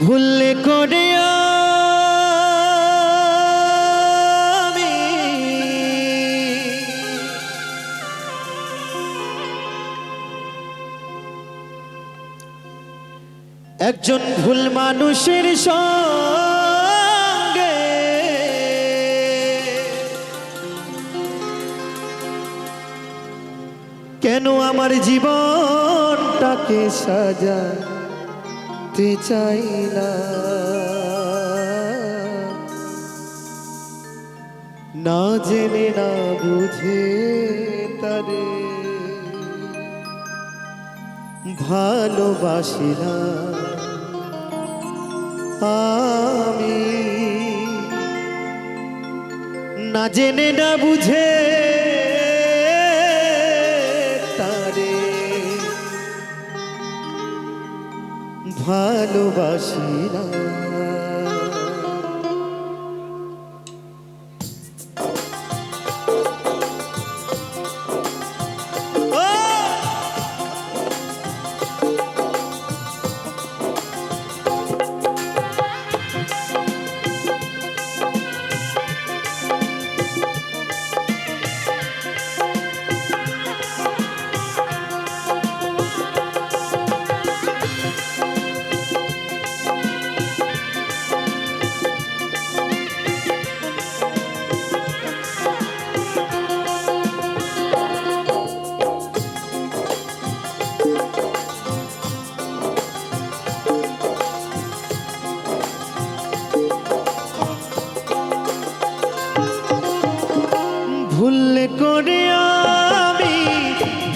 ভুললে করে আমি। একজন ভুল মানুষের সঙ্গে কেন আমার জীবনটাকে সাজাতে চাই না। না জেনে, না বুঝে তারে ভালোবাসি না আমি। না জেনে, না বুঝে তারে ভালোবাসি না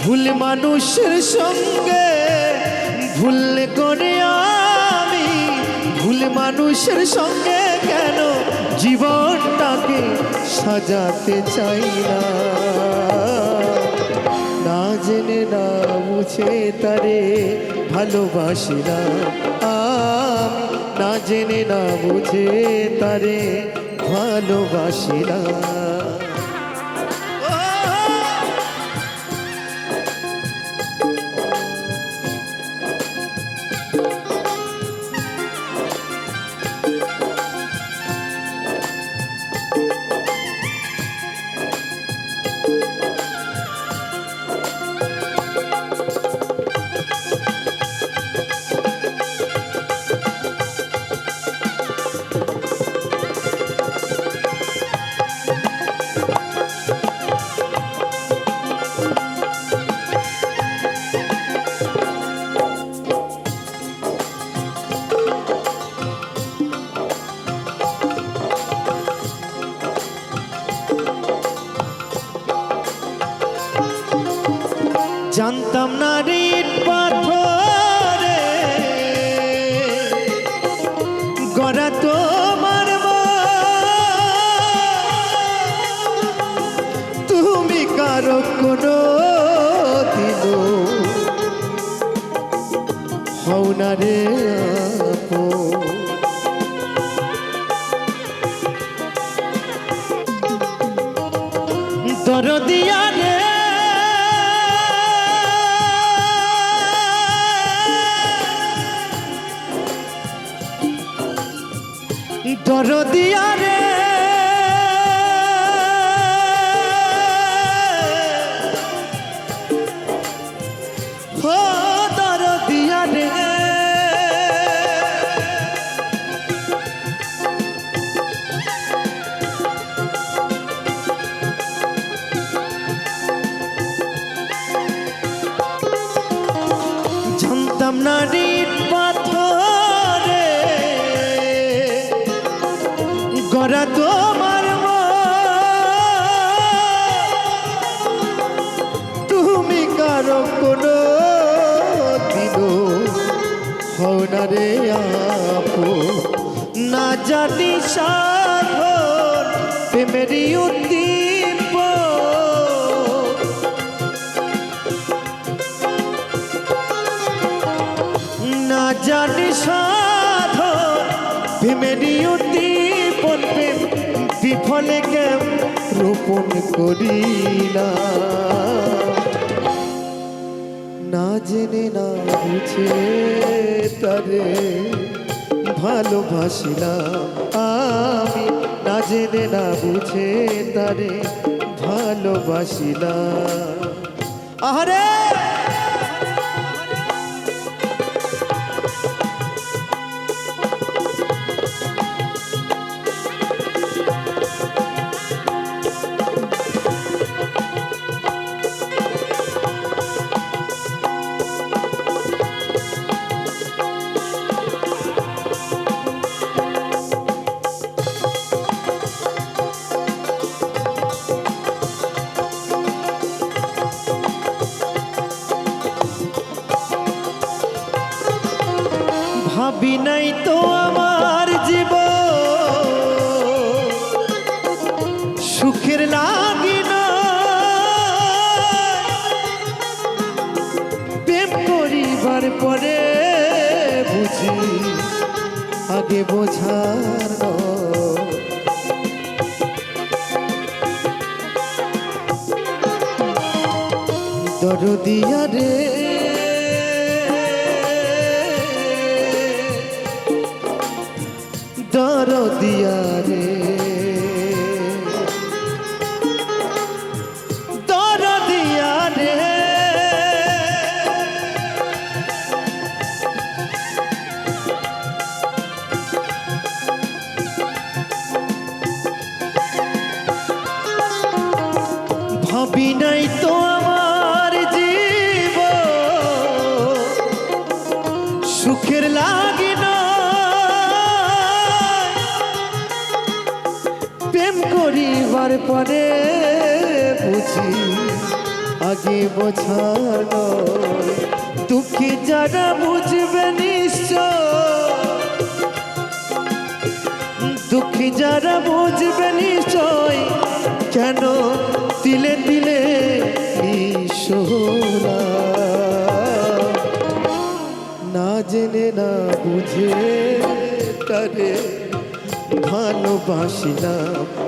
ভুল মানুষের সঙ্গে ভুল করে আমি, ভুল মানুষের সঙ্গে কেন জীবনটাকে সাজাতে চাই না? না জেনে, না বুঝে তারে ভালোবাসি না না জেনে, না বুঝে তারে ভালোবাসি না। জানতাম না রিট পাথরে। গড়া তোমার তুমি কারও কোনো জানতাম না পাথরে। গড়া তুমি কারও কোনো না জানি উদ্দীপ জানি সাধন ভীমেরই উদ্দীপন প্রেম, বিফলে কেম রোপণ করি না জেনে, না বুঝে তারে ভালোবাসিলাম আমি। না জেনে, না বুঝে তারে ভালোবাসিলাম। আরে ভাবি নাই তো আমার জীব সুখের লাগি না প্রেম করিবার পরে বুঝি আগে বোঝার। দরদিয়া রে দরদিয়া রে। ভাবি নাই তো আমার জীব সুখের লাগে করিবার পরে বুঝি, আগে বোঝার নয়। দুঃখী যারা বুঝবে নিশ্চয়, দুঃখী যারা বুঝবে নিশ্চয়, কেন তিলে তিলে ঈশ্বরা না জেনে না বুঝে তারে ভালোবাসিলাম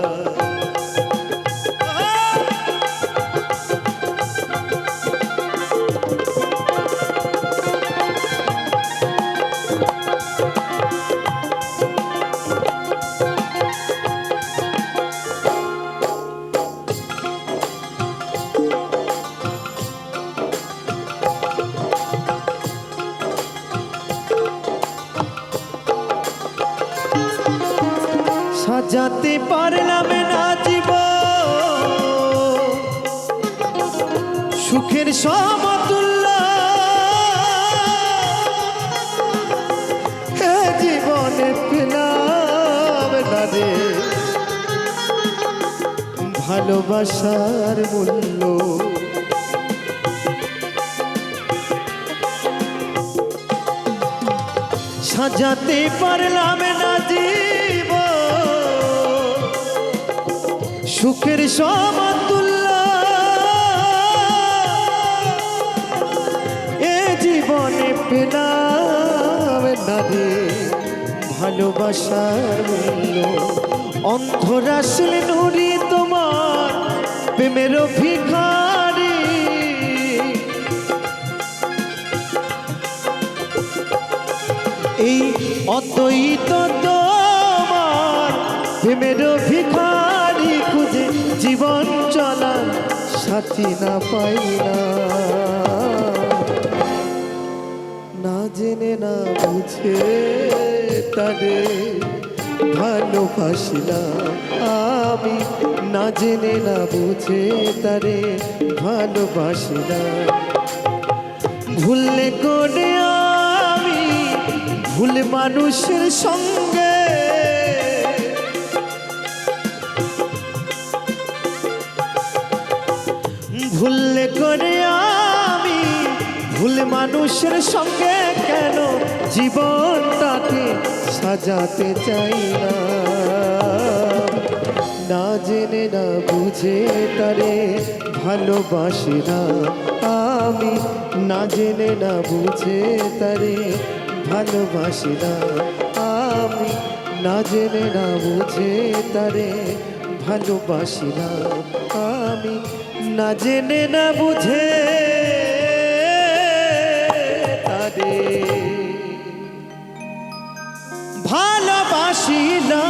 সাজাতে পারলাম না জীব সুখের সমতুল্য। জীবনে পেলাম না রে ভালোবাসার মূল্য। সাজাতে পারলাম না জীব সুখের সমতুল্য। এ জীবনে পেলাম না রে ভালোবাসার মূল্য। অন্ধরাশিল নুরি তোমার প্রেমের ভিখারি এই অদ্বৈত তোমার প্রেমের ভিখারি জীবন চলার সাথী না পাই না। না জেনে, না বুঝে তারে ভালোবাসিলাম আমি। না জেনে, না বুঝে তারে ভালোবাসিলাম। ভুললে করে আমি? ভুল মানুষের সঙ্গে ভুললে করে আমি? ভুল মানুষের সঙ্গে কেন জীবনটাকে সাজাতে চাই না? না জেনে, না বুঝে তারে ভালোবাসি না আমি। না জেনে, না বুঝে তারে ভালোবাসি না আমি। না জেনে, না বুঝে তারে ভালোবাসি না আমি। না জেনে না বুঝে তারে। ভালোবাসি না।